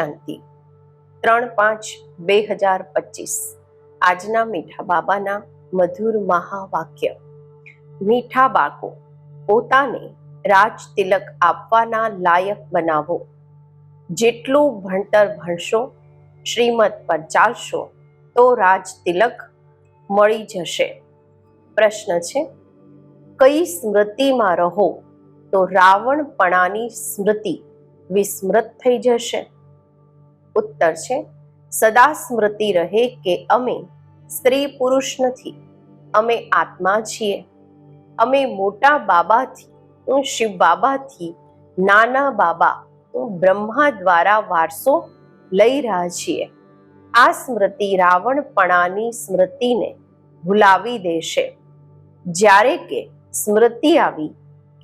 શાંતિ. ત્રણ પાંચ બે હજાર પચીસ. આજના મીઠા બાબાના મધુર મહાવાક્ય. મીઠા બાકો પોતાને રાજ તિલક આપવાના લાયક બનાવો. જેટલું ભણતર ભણશો, શ્રીમત પર ચાલશો, તો રાજ તિલક મળી જશે. પ્રશ્ન છે, કઈ સ્મૃતિમાં રહો તો રાવણપણાની સ્મૃતિ વિસ્મૃત થઈ જશે? ઉત્તર છે, સદા સ્મૃતિ રહે કે અમે સ્ત્રી પુરુષ નથી, અમે આત્મા છીએ. અમે મોટા બાબાથી, હું શિવ બાબાથી, નાના બાબા, હું બ્રહ્મા દ્વારા વારસો લઈ રહ્યા છીએ. આ સ્મૃતિ રાવણપણાની સ્મૃતિને ભૂલાવી દેશે. જ્યારે કે સ્મૃતિ આવી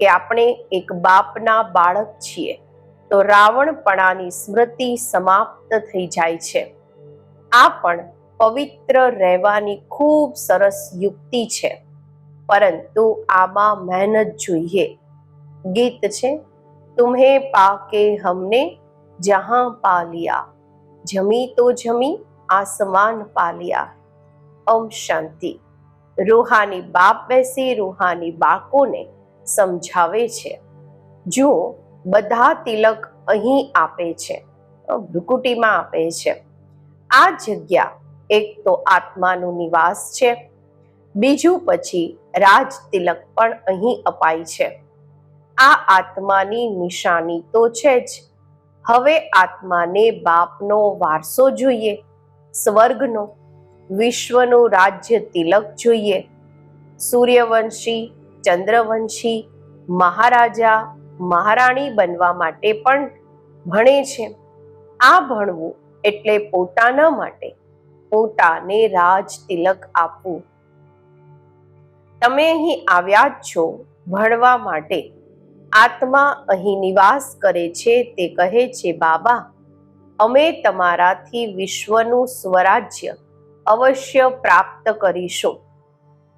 કે આપણે એક બાપના બાળક છીએ તો રાવણપણાની સ્મૃતિ સમાપ્ત થઈ જાય છે. આ પણ પવિત્ર રહેવાની ખૂબ સરસ યુક્તિ છે. પરંતુ આમાં મહેનત જોઈએ. ગીત છે, તુમ્હે પાકે હમને જહાં પાલિયા જમી તો જમી, આસમાન પાલિયા ઓમ શાંતિ. રૂહાની બાપ બેસી રૂહાની બાકોને સમજાવે છે. જુઓ બધા તિલક અહીં આપે છે. ભ્રુકુટીમાં આપે છે. આ જગ્યા એક તો આત્માનું નિવાસ છે. બીજું પછી રાજ તિલક પણ અહીં અપાય છે. આ આત્માની નિશાની તો છે જ. હવે આત્માને બાપનો વારસો જોઈએ, સ્વર્ગનો, વિશ્વનું રાજ્ય તિલક જોઈએ. સૂર્યવંશી, ચંદ્રવંશી, મહારાજા મહારાણી બનવા માટે પણ ભણે છે. આ ભણવું એટલે પોતાના માટે પોતાને રાજ તિલક આપવું. તમે અહીં આવ્યા જ છો ભણવા માટે. આત્મા અહીં નિવાસ કરે છે તે કહે છે, બાબા, અમે તમારાથી વિશ્વનું સ્વરાજ્ય અવશ્ય પ્રાપ્ત કરીશું.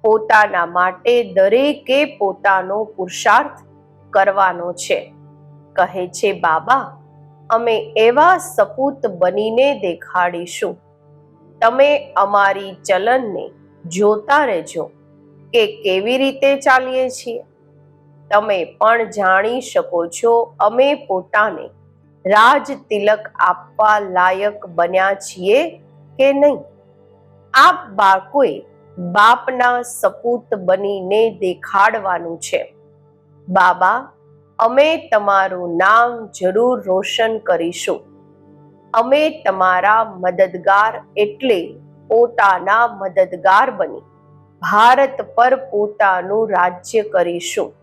પોતાના માટે દરેકે પોતાનો પુરુષાર્થ કરવાનો છે. કહે છે, બાબા, અમે એવા સપૂત બનીને દેખાડીશું. તમે અમારી ચલનને જોતા રહેજો કે કેવી રીતે ચાલીએ છીએ. તમે પણ જાણી શકો છો, અમે પોતાને રાજ તિલક આપવા લાયક બન્યા છીએ કે નહીં? આપ બાળકોએ બાપના સપૂત બનીને દેખાડવાનું છે. બાબા, અમે તમારું નામ જરૂર રોશન કરીશું. અમે તમારા મદદગાર એટલે પોતાના મદદગાર બની. ભારત પર પોતાનું રાજ્ય કરીશું.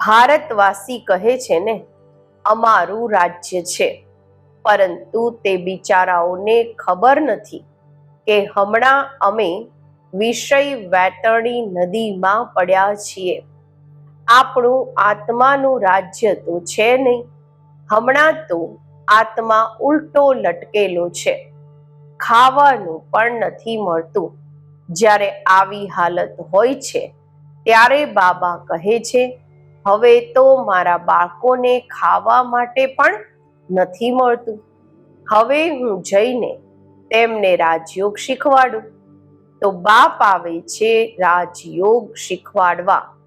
ભારતવાસી કહે છે ને, અમારું રાજ્ય છે. પરંતુ તે બિચારાઓને ખબર નથી કે હમણાં અમે વિષય વેતરણી નદીમાં પડ્યા છીએ. આપણું આત્માનું રાજ્ય તો છે નહીં. હમણાં તો આત્મા ઉલટો લટકેલો છે. ખાવાનું પણ નથી મળતું. જ્યારે આવી હાલત હોય છે, ત્યારે બાબા કહે છે, હવે તો મારા બાળકોને ખાવા માટે પણ નથી મળતું. હવે હું જઈને તેમને રાજયોગ શીખવાડું. તો બાપ આવે છે રાજયોગ શીખવાડવા.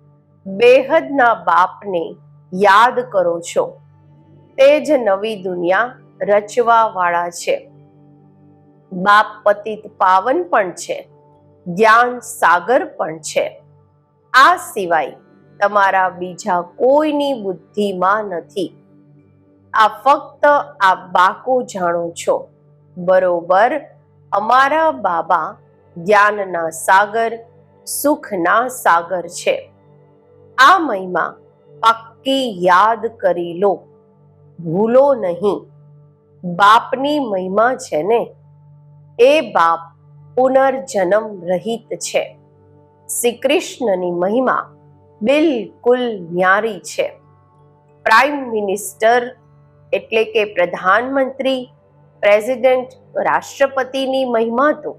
બેહદના બાપને યાદ કરો છો. તે જ નવી દુનિયા રચવા વાળા છે. બાપ પતિત પાવન પણ છે. જ્ઞાન સાગર પણ છે. આ સિવાય તમારા બીજા કોઈની બુદ્ધિમાં નથી. આ ફક્ત આ બાકો જાણો છો. બરોબર, અમારા બાબા જ્ઞાનના સાગર, સુખના સાગર છે. આ મહિમા પાક્કી યાદ કરી લો. ભૂલો નહીં. બાપની મહિમા છે ને, એ બાપ પુનર્જન્મ રહિત છે. શ્રી કૃષ્ણની મહિમા બિલકુલ ન્યારી છે. પ્રાઇમ મિનિસ્ટર એટલે કે પ્રધાનમંત્રી પ્રેસિડેન્ટ રાષ્ટ્રપતિની મહિમા તો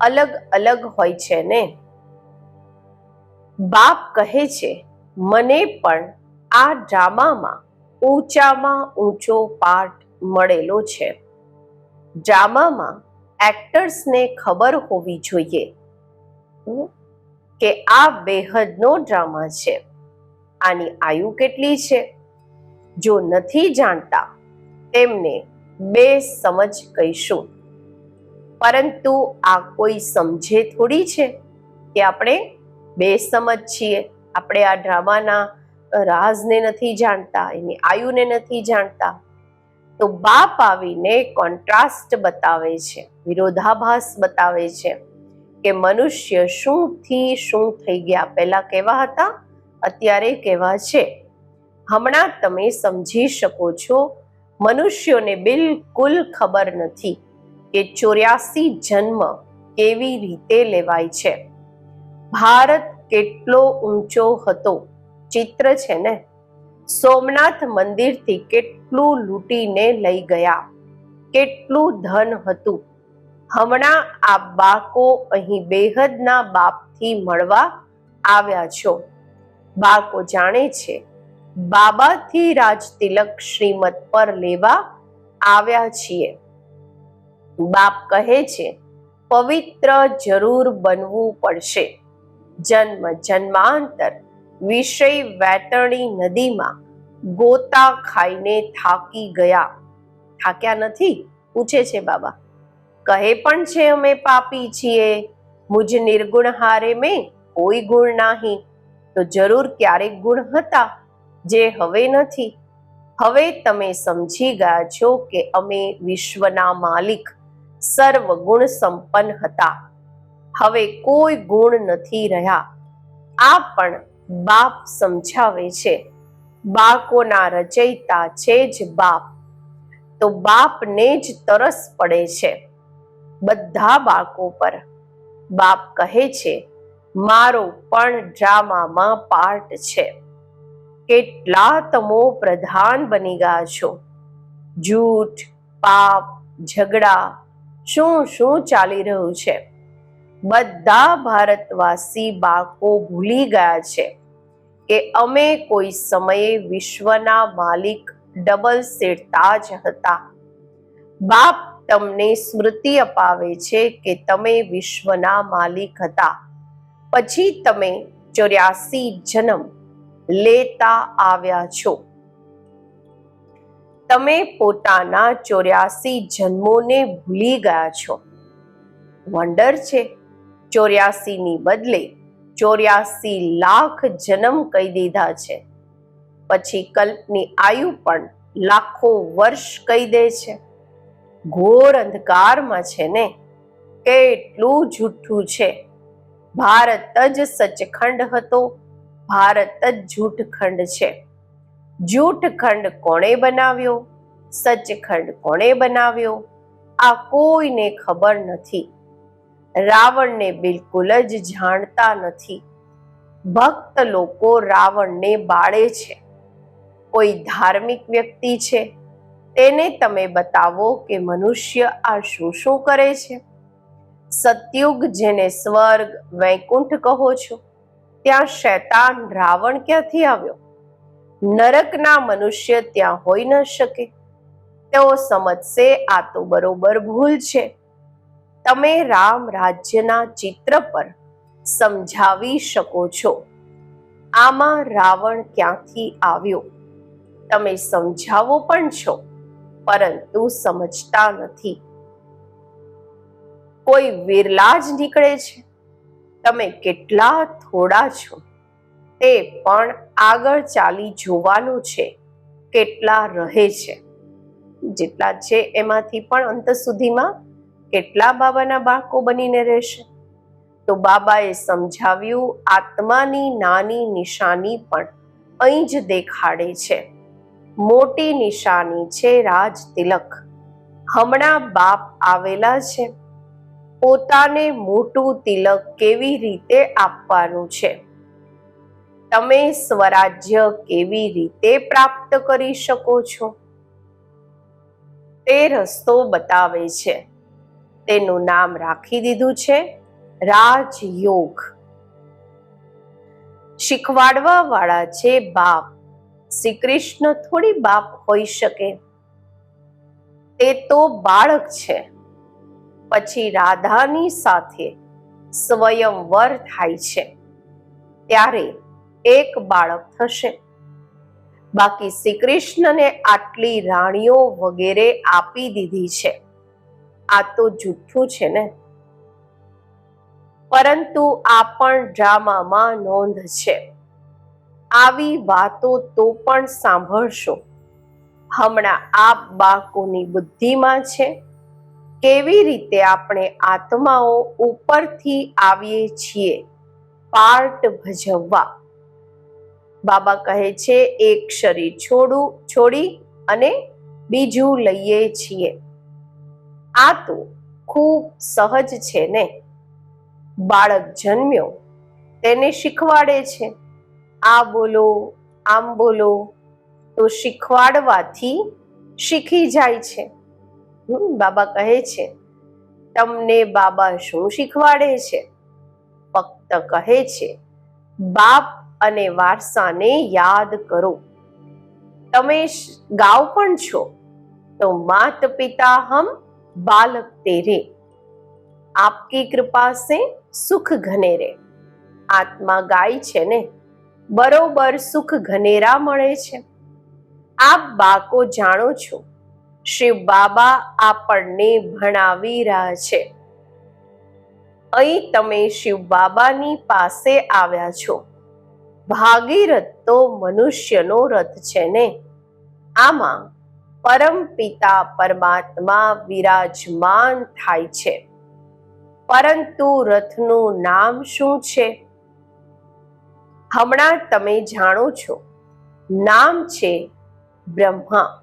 અલગ અલગ હોય છે ને. બાપ કહે છે મને પણ આ ડ્રામામાં ઊંચામાં ઊંચો પાર્ટ મળેલો છે. ડ્રામામાં એક્ટર્સને ખબર હોવી જોઈએ કે આ બેહદનો ડ્રામા છે. આની આયુ કેટલી છે? જો નથી જાણતા, તેમને બે સમજ કહીશું. પરંતુ આ કોઈ સમજે થોડી છે કે આપણે બે સમજ છીએ? આપણે આ ડ્રામાના રાજને નથી જાણતા, એની આયુને નથી જાણતા. તો બાપ આવીને કોન્ટ્રાસ્ટ બતાવે છે, વિરોધાભાસ બતાવે છે કે મનુષ્ય શું થી શું થઈ ગયા. પહેલા કેવા હતા? અત્યારે કેવા છે? હમણાં તમે સમજી શકો છો, મનુષ્યોને બિલકુલ ખબર નથી કે ચોર્યાસી જન્મ કેવી રીતે લેવાય છે. ભારત કેટલો ઊંચો હતો? ચિત્ર છે ને? સોમનાથ મંદિરથી કેટલું લૂંટીને લઈ ગયા? કેટલું ધન હતું? હમણાં આ બાકો અહીં બેહદના બાપથી મળવા આવ્યા છો. બાકો જાણે છે, બાબાથી રાજ તિલક શ્રીમત પર લેવા આવ્યા છીએ. બાપ કહે છે, પવિત્ર જરૂર બનવું પડશે. જન્મ, જન્માંતર. વિષય વેતરણી નદીમાં ગોતા ખાઈને થાકી ગયા. થાક્યા નથી? પૂછે છે બાબા. કહે પણ છે અમે પાપી છીએ. મુજ નિર્ગુણ હારે મેં કોઈ ગુણ નહીં. તો જરૂર ક્યારેક ગુણ હતા, જે હવે નથી. હવે તમે સમજી ગયા છો કે અમે વિશ્વના માલિક સર્વ ગુણ સંપન્ન હતા. હવે કોઈ ગુણ નથી રહ્યા. આ પણ બાપ સમજાવે છે. બાળકોના રચયિતા છે જ બાપ. તો બાપને જ તરસ પડે છે. બધા બાળકો પર બાપ કહે છે, મારો પણ ડ્રામામાં પાર્ટ છે. કેટલા તમો પ્રધાન બની ગયા છો. જૂઠ, પાપ, ઝઘડા, શું શું ચાલી રહ્યું છે? બધા ભારતવાસી બાળકો ભૂલી ગયા છે કે અમે કોઈ સમયે વિશ્વના માલિક ડબલ સેડતા જ હતા. બાપ તમને સ્મૃતિ અપાવે છે કે તમે વિશ્વના માલિક હતા. પછી તમે ચોર્યાસી જન્મ લેતા આવ્યા છો. તમે પોતાના ચોર્યાસી જન્મોને ભૂલી ગયા છો. વંડર છે ચોર્યાસી ની બદલે ચોર્યાસી લાખ જન્મ કહી દીધા છે. પછી કલ્પની આયુ પણ લાખો વર્ષ કહી દે છે. ઘોર અંધકારમાં છે ને, કેટલું જૂઠું છે. ભારત જ સચખંડ હતો, ભારત જ જૂઠખંડ છે. જૂઠખંડ કોણે બનાવ્યો? સચખંડ કોણે બનાવ્યો? આ કોઈને ખબર નથી. રાવણને બિલકુલ જ જાણતા નથી. ભક્ત લોકો રાવણને બાળે છે. કોઈ ધાર્મિક વ્યક્તિ છે. તેને તમે બતાવો કે મનુષ્ય આ શું શું કરે છે? સતયુગ જેને સ્વર્ગ, વૈકુંઠ કહો છો, ત્યાં શૈતાન રાવણ ક્યાંથી આવ્યો? નરકના મનુષ્ય ત્યાં હોઈ ન શકે. તેઓ સમજશે આ તો બરોબર ભૂલ છે. તમે રામ રાજ્યના ચિત્ર પર સમજાવી શકો છો. આમાં રાવણ ક્યાંથી આવ્યો? તમે સમજાવો પણ છો, પરંતુ સમજતા નથી. કોઈ વિરલા જ નીકળે છે. તમે કેટલા થોડા છો. તે પણ આગળ ચાલી જોવાનું છે, કેટલા રહે છે. જેટલા છે એમાંથી પણ અંત સુધીમાં કેટલા બાબાના બાળકો બનીને રહેશે? તો બાબાએ સમજાવ્યું, આત્માની નાની નિશાની પણ અહીં જ દેખાડે છે. મોટી નિશાની છે રાજ તિલક. હમણાં બાપ આવેલા છે. પોતાને મોટું તિલક કેવી રીતે આપવાનું છે? તમે સ્વરાજ્ય કેવી રીતે પ્રાપ્ત કરી શકો છો? તે રસ્તો બતાવે છે. તેનું નામ રાખી દીધું છે. રાજયોગ. શીખવાડવા વાળા છે બાપ. શ્રી કૃષ્ણ થોડી બાપ હોઈ શકે. તે તો બાળક છે. પછી રાધાની સાથે સ્વયંવર થાય છે. ત્યારે એક બાળક થશે. બાકી શ્રી કૃષ્ણને આટલી રાણીઓ વગેરે આપી દીધી છે. આ તો જૂઠું છે ને? પરંતુ આ પણ ડ્રામામાં નોંધ છે. આવી વાતો તો પણ સાંભળશો. હમણાં આ બાળકોની બુદ્ધિમાં છે. કેવી રીતે આપણે આત્માઓ ઉપરથી આવીએ છીએ? પાર્ટ ભજવવા. બાબા કહે છે, એક શરીર છોડું, છોડી અને બીજું લઈએ છીએ. આ તો ખૂબ સહજ છે ને? બાળક જન્મ્યો, તેને શીખવાડે છે. આ બોલો, આમ બોલો, તો શીખવાડવાથી શીખી જાય છે. બાબા કહે છે, તમને બાબા શું શીખવાડે છે? ફક્ત કહે છે, બાપ અને વારસાને યાદ કરો. તમે ગાવ પણ છો, તો માત પિતા હમ બાલક તેરે આપકી કૃપા સે સુખ ઘનેરે આત્મા ગાય છે ને બરોબર સુખ ઘનેરા મળે છે આપ બાકો જાણો છો શિવ બાબા આપણને ભણાવી રહ્યા છે અહીં તમે શિવ બાબાની પાસે આવ્યા છો। ભાગીરથ તો મનુષ્યનો રથ છે ને, આમાં પરમ પિતા પરમાત્મા વિરાજમાન થાય છે. પરંતુ રથનું નામ શું છે? હમણાં તમે જાણો છો. નામ છે બ્રહ્મા.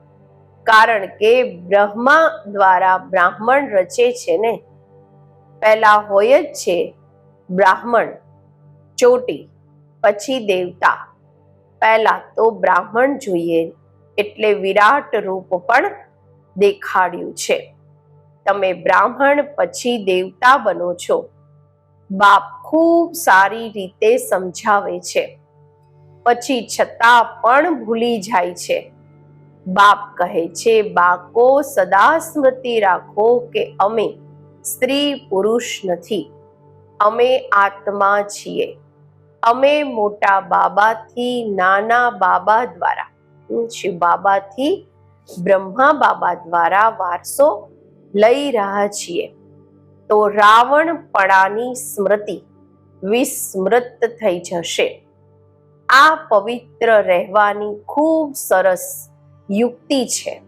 કારણ કે બ્રહ્મા દ્વારા બ્રાહ્મણ રચે છે ને? પહેલા હોય જ છે બ્રાહ્મણ, ચોટી, પછી દેવતા. પહેલા તો બ્રાહ્મણ જોઈએ. એટલે વિરાટ રૂપ પણ દેખાડ્યું છે. તમે બ્રાહ્મણ પછી દેવતા બનો છો. બાપ ખૂબ સારી રીતે સમજાવે છે. પછી છતાં પણ ભૂલી જાય છે. બાપ કહે છે બાકો સદા સ્મૃતિ રાખો કે અમે સ્ત્રી પુરુષ નથી. અમે આત્મા છીએ. અમે મોટા બાબાથી નાના બાબા દ્વારા શિવ બાબાથી બ્રહ્મા બાબા દ્વારા વારસો લઈ રહ્યા છીએ. તો રાવણપણાની સ્મૃતિ વિસ્મૃત થઈ જશે. આ પવિત્ર રહેવાની ખૂબ સરસ યુક્તિ છે.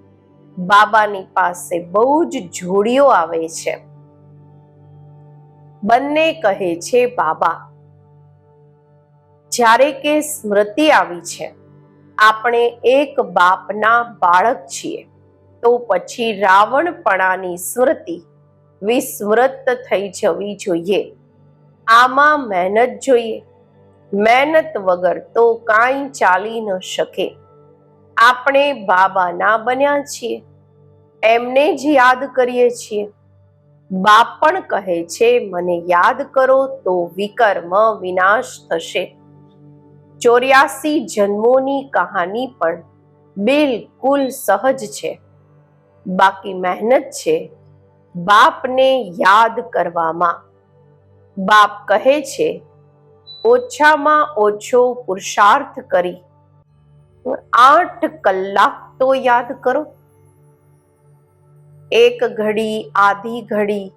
બાબાની પાસે બહુ જ જોડીઓ આવે છે. બંને કહે છે, બાબા, જ્યારે કે સ્મૃતિ આવી છે આપણે એક બાપના બાળક છીએ. તો પછી રાવણપણાની સ્મૃતિ વિસ્મૃત થઈ જવી જોઈએ. આમાં મહેનત જોઈએ. મહેનત વગર તો કાંઈ ચાલી ન શકે. આપણે બાબાના બન્યા છીએ. એમને જ યાદ કરીએ છીએ. બાપ પણ કહે છે, મને યાદ કરો તો વિકર્મ વિનાશ થશે. ચોર્યાસી જન્મોની કહાની પણ બિલકુલ સહજ છે. બાકી મહેનત છે બાપને યાદ કરવામાં. બાપ કહે છે, ઓછામાં ઓછો પુરુષાર્થ કરી. આઠ કલાક તો યાદ કરો. એક ઘડી, આધી ઘડી,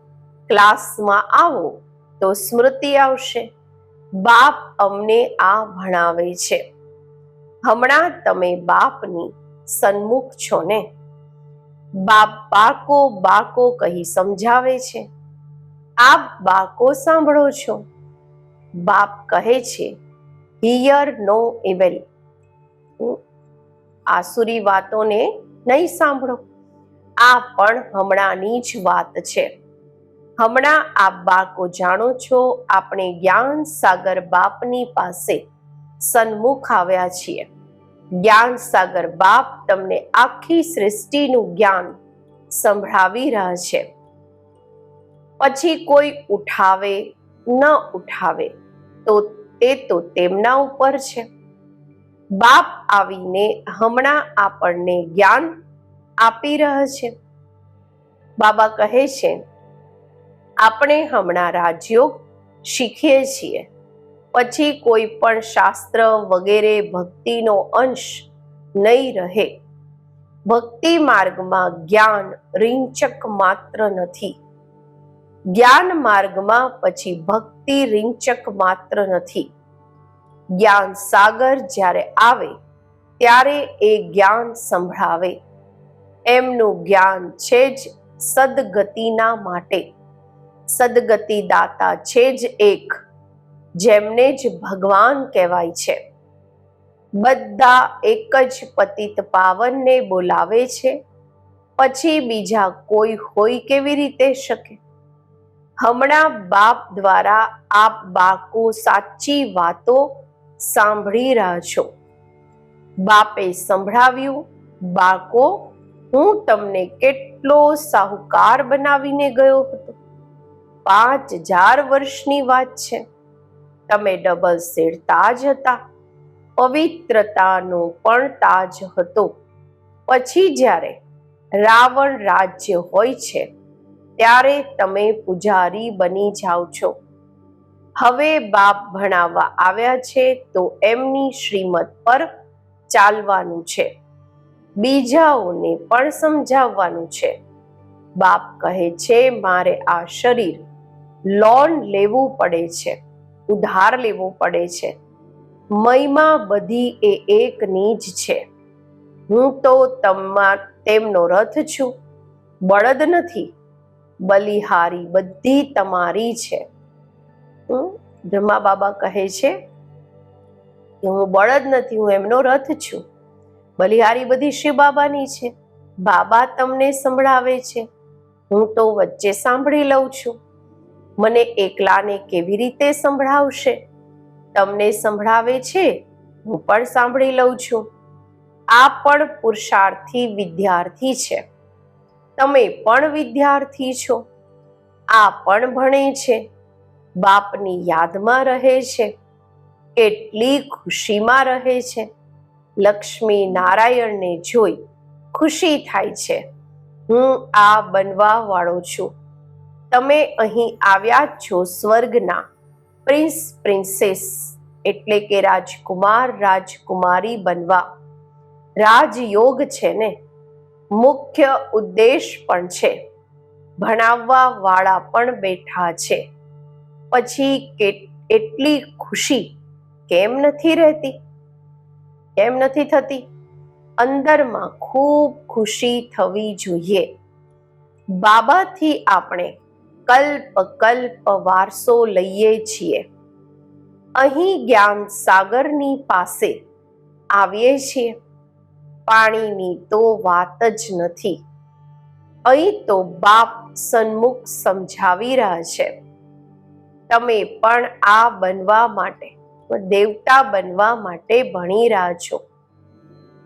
ક્લાસમાં આવો તો સ્મૃતિ આવશે. બાપ અમને આ ભણાવે છે. હમણાં તમે બાપની સન્મુખ છો ને? બાપ બાકો બાકો કહી સમજાવે છે. આપ બાકો સાંભળો છો. બાપ કહે છે હિયર નો ઇવેલ આસુરી વાતોને નહીં સાંભળો. આ પણ હમણાંની જ વાત છે. હમણાં આપ બાકો જાણો છો, આપણે જ્ઞાન સાગર બાપની પાસે સન્મુખ આવ્યા છીએ. જ્ઞાન સાગર બાપ તમને આખી સૃષ્ટિનું જ્ઞાન સંભળાવી રહ્યા છે. પછી કોઈ ઉઠાવે, ન ઉઠાવે, તો તે તો તેમના ઉપર છે. બાપ આવીને હમણાં આપણને જ્ઞાન આપી રહ્યા છે. બાબા કહે છે આપણે હમણાં રાજયોગ શીખીએ છીએ. પછી કોઈ પણ શાસ્ત્ર વગેરે ભક્તિનો અંશ નહીં રહે. ભક્તિ માર્ગમાં જ્ઞાન રિંચક માત્ર નથી. જ્ઞાન માર્ગમાં પછી ભક્તિ રિંચક માત્ર નથી. જ્ઞાન સાગર જ્યારે આવે, ત્યારે એ જ્ઞાન સંભળાવે. એમનું જ્ઞાન છે જ સદગતિના માટે. સદગતિ દાતા છે જ એક, જેમને જ ભગવાન કહેવાય છે. બધા એક જ પતિત પાવનને બોલાવે છે, પછી બીજા કોઈ હોય કેવી રીતે શકે? હમણાં બાપ દ્વારા આપ બાકો સાચી વાતો સાંભળી રહ્યા છો. બાપે સંભળાવ્યું બાકો હું તમને કેટલો સાહુકાર બનાવીને ગયો હતો. પાંચ હજાર વર્ષની વાત છે. તમે ડબલ શેડ તાજ હતા. પવિત્રતાનો પણ તાજ હતો. પછી જ્યારે રાવણ રાજ્ય હોય છે, ત્યારે તમે પૂજારી બની જાઓ છો. હવે બાપ ભણાવવા આવ્યા છે તો એમની શ્રીમત પર ચાલવાનું છે. બીજાઓને પણ સમજાવવાનું છે. બાપ કહે છે, મારે આ શરીર લોન લેવું પડે છે, ઉધાર લેવું પડે છે. મહિમા બધી એ એકની જ છે. હું તો તમા, તેમનો રથ છું. બળદ નથી, બલિહારી બધી તમારી છે. હમ? બ્રહ્મા બાબા કહે છે કે હું બળદ નથી, હું એમનો રથ છું. બલિહારી બધી શિવ બાબાની છે. બાબા તમને સંભળાવે છે. હું તો વચ્ચે સાંભળી લઉં છું. મને એકલાને કેવી રીતે સંભળાવશે? તમને સંભળાવે છે? હું પણ સાંભળી લઉં છું. આ પણ પુરુષાર્થી વિદ્યાર્થી છે. તમે પણ વિદ્યાર્થી છો. આ પણ ભણે છે. બાપની યાદમાં રહે છે. કેટલી ખુશીમાં રહે છે. લક્ષ્મી નારાયણને જોઈ ખુશી થાય છે. હું આ બનવા વાળો છું. તમે અહીં આવ્યા છો સ્વર્ગના પ્રિન્સ, પ્રિન્સેસ, એટલે કે રાજકુમાર, રાજકુમારી બનવા. રાજયોગ છે ને? મુખ્ય ઉદ્દેશ પણ છે. ભણાવવા વાળા પણ બેઠા છે. પછી એટલી ખુશી કેમ નથી રહેતી? કેમ નથી થતી? અંદરમાં ખૂબ ખુશી થવી જોઈએ. બાબાથી આપણે કલ્પ કલ્પ વારસો લઈએ છીએ. અહીં જ્ઞાન સાગરની પાસે આવીએ છીએ. પાણીની તો વાત જ નથી. અહીં તો બાપ સન્મુખ સમજાવી રહ્યા છે. તમે પણ આ બનવા માટે, દેવતા બનવા માટે ભણી રહ્યા છો.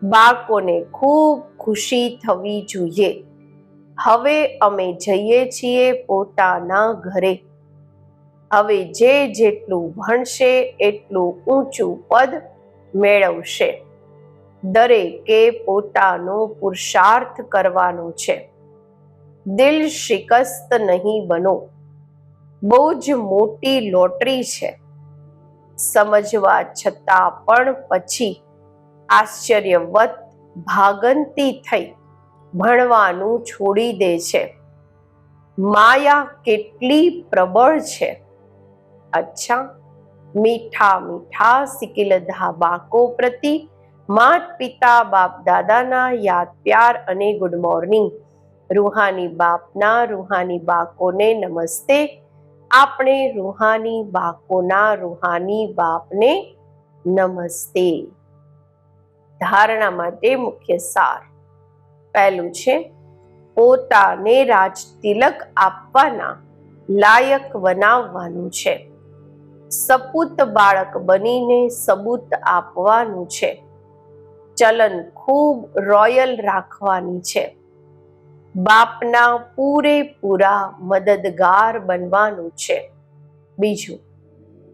બાળકોને ખૂબ ખુશી થવી જોઈએ. હવે અમે જઈએ છીએ પોતાના ઘરે. હવે જે જેટલું ભણશે એટલું ઊંચું પદ મેળવશે. દરેકે પોતાનો પુરુષાર્થ કરવાનો છે. દિલ શિકસ્ત નહીં બનો. બહુ જ મોટી લોટરી છે. સમજવા છતાં પણ પછી આશ્ચર્યવત ભાગંતી થઈ. ભણવાનું છોડી દે છે. માયા કેટલી પ્રબળ છે. અચ્છા, મીઠા મીઠા સિકિલધા બાકો પ્રતિ માત પિતા બાપ દાદાના યાદ પ્યાર અને ગુડ મોર્નિંગ રૂહાની બાપના રૂહાની બાકોને નમસ્તે. આપણે રૂહાની બાકોના રૂહાની બાપને નમસ્તે. ધારણા માટે મુખ્ય સાર. પહેલું છે, પોતાને રાજ તિલક આપવાના લાયક બનાવવાનું છે. સપૂત બાળક બનીને સબૂત આપવાનું છે. ચલન ખૂબ રોયલ રાખવાની છે. બાપના પૂરેપૂરા મદદગાર બનવાનું છે. બીજું,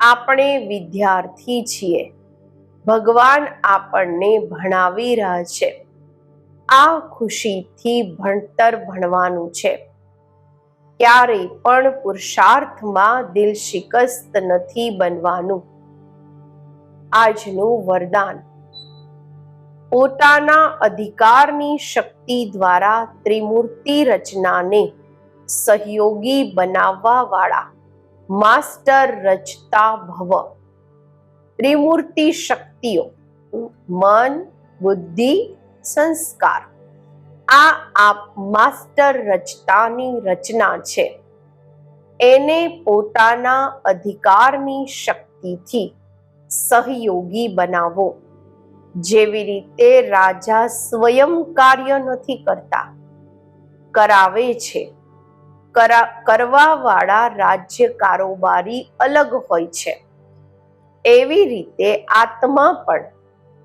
આપણે વિદ્યાર્થી છીએ. ભગવાન આપણને ભણાવી રહ્યા છે. આ ખુશીથી ભણતર ભણવાનું છે. ક્યારે પણ પુરુષાર્થમાં દિલ શિકસ્ત નથી બનવાનું. આજનું વરદાન. પોતાના અધિકારની શક્તિ દ્વારા ત્રિમૂર્તિ રચનાને સહયોગી બનાવવા વાળા માસ્ટર રચતા ભવ. ત્રિમૂર્તિ શક્તિઓ, મન, બુદ્ધિ સંસ્કાર. આ આપ માસ્ટર રચતાની રચના છે. એને પોતાના અધિકારની શક્તિથી સહયોગી બનાવો. જેવી રીતે રાજા સ્વયં કાર્ય નથી કરતા. કરાવે છે. કરા, કરવાવાળા રાજ્ય કારોબારી અલગ હોય છે. એવી રીતે આત્મા પણ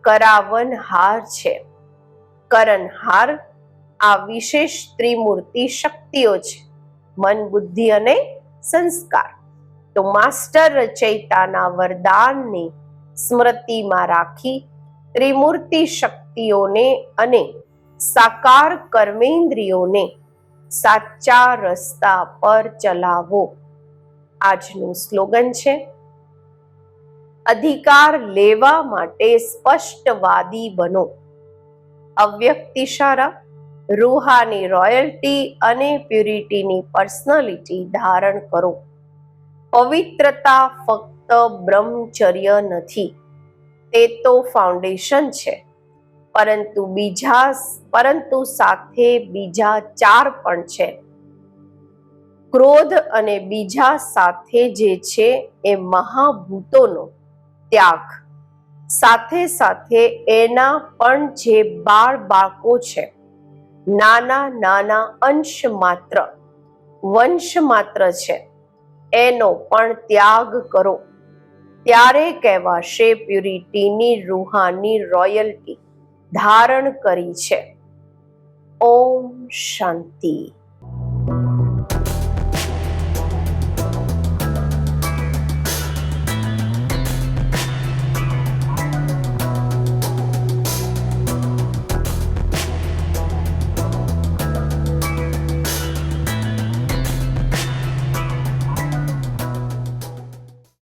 કરાવનહાર છે. કરનહાર આ વિશેષ ત્રિમૂર્તિ શક્તિઓ છે. મન, બુદ્ધિ અને સંસ્કાર. તો માસ્ટર રચયિતાના વરદાનને સ્મૃતિમાં રાખી ત્રિમૂર્તિ શક્તિઓને અને સાકાર કર્મેન્દ્રિયોને સાચા રસ્તા પર ચલાવો. આજનું સ્લોગન છે, અધિકાર લેવા માટે સ્પષ્ટવાદી બનો. અવ્યક્ત ઇશારા રૂહાની રોયલ્ટી અને પ્યુરિટીની પર્સનાલિટી ધારણ કરો. પવિત્રતા ફક્ત બ્રહ્મચર્ય નથી, તે તો ફાઉન્ડેશન છે. પરંતુ બીજા પરંતુ સાથે બીજા ચાર પણ છે. ક્રોધ અને બીજા સાથે જે છે એ મહાભૂતોનો ત્યાગ. સાથે સાથે એના પણ જે બાળ બાળકો છે, નાના નાના અંશ માત્ર, વંશ માત્ર છે, એનો પણ ત્યાગ કરો. ત્યારે કહેવાશે પ્યુરિટીની રૂહાની રોયલ્ટી ધારણ કરી છે. ઓમ શાંતિ.